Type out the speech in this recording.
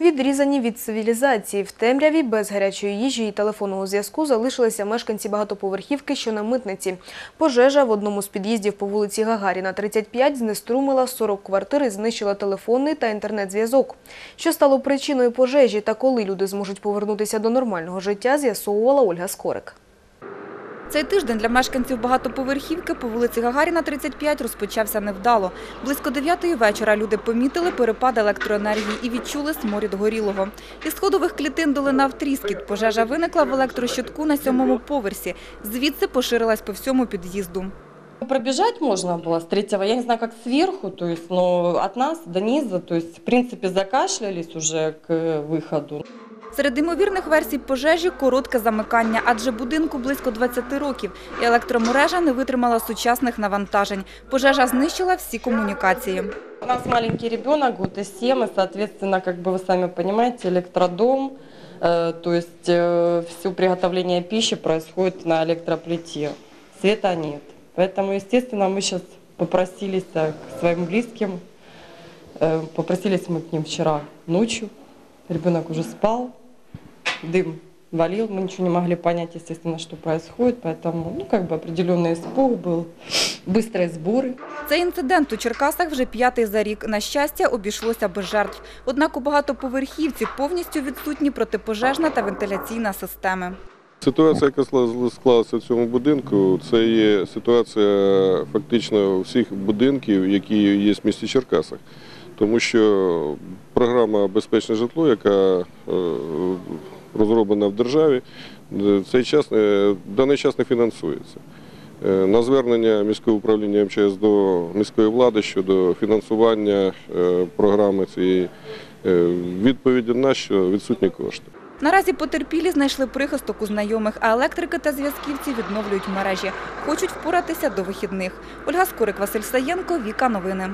Відрізані від цивілізації в темряві без гарячої їжі і телефонного зв'язку залишилися мешканці багатоповерхівки, що на митниці. Пожежа в одному з під'їздів по вулиці Гагаріна, 35, знеструмила 40 квартир і знищила телефонний та інтернет-зв'язок. Що стало причиною пожежі та коли люди зможуть повернутися до нормального життя, з'ясовувала Ольга Скорик. Цей тиждень для мешканців багатоповерхівки по вулиці Гагаріна, 35, розпочався невдало. Близько 9 вечора люди помітили перепад електроенергії і відчули сморід горілого. Із сходових клітин долинав тріскіт. Пожежа виникла в електрощитку на сьомому поверсі. Звідси поширилась по всьому під'їзду. Пробежать можно было с третьего, я не знаю, как сверху, то есть, но от нас до низа, то есть, в принципе, закашлялись уже к выходу. Серед ймовірних версій пожежі – коротке замикання, адже будинку близько 20 років, і електромережа не витримала сучасних навантажень. Пожежа знищила всі комунікації. У нас маленький ребенок, год и 7, и, соответственно, как бы вы сами понимаете, электродом, э, то есть все приготовление пищи происходит на электроплите. Света нет. Поэтому, естественно, мы сейчас попросились э, к своим близким, э, попросились мы к ним вчера ночью, ребенок уже спал, дым валил, мы ничего не могли понять, естественно, что происходит, поэтому, ну, как бы определенный испуг был, быстрые сборы. Цей інцидент у Черкасах вже п'ятий за рік. На щастя, обійшлося без жертв. Однак у багатоповерхівці повністю відсутні протипожежна та вентиляційна системи. Ситуація, яка скла- склалася в цьому будинку, це є ситуація фактично всіх будинків, які є в місті Черкасах. Тому що програма Безпечне житло, яка е, розроблена в державі, е, цей час, е, даний час не фінансується. Е, На звернення міського управління МЧС до міської влади щодо фінансування програми цієї відповіді на що відсутні кошти. Наразі потерпілі знайшли прихисток у знайомих, а електрики та зв'язківці відновлюють мережі. Хочуть впоратися до вихідних. Ольга Скорик, Василь Саєнко, Віка Новини.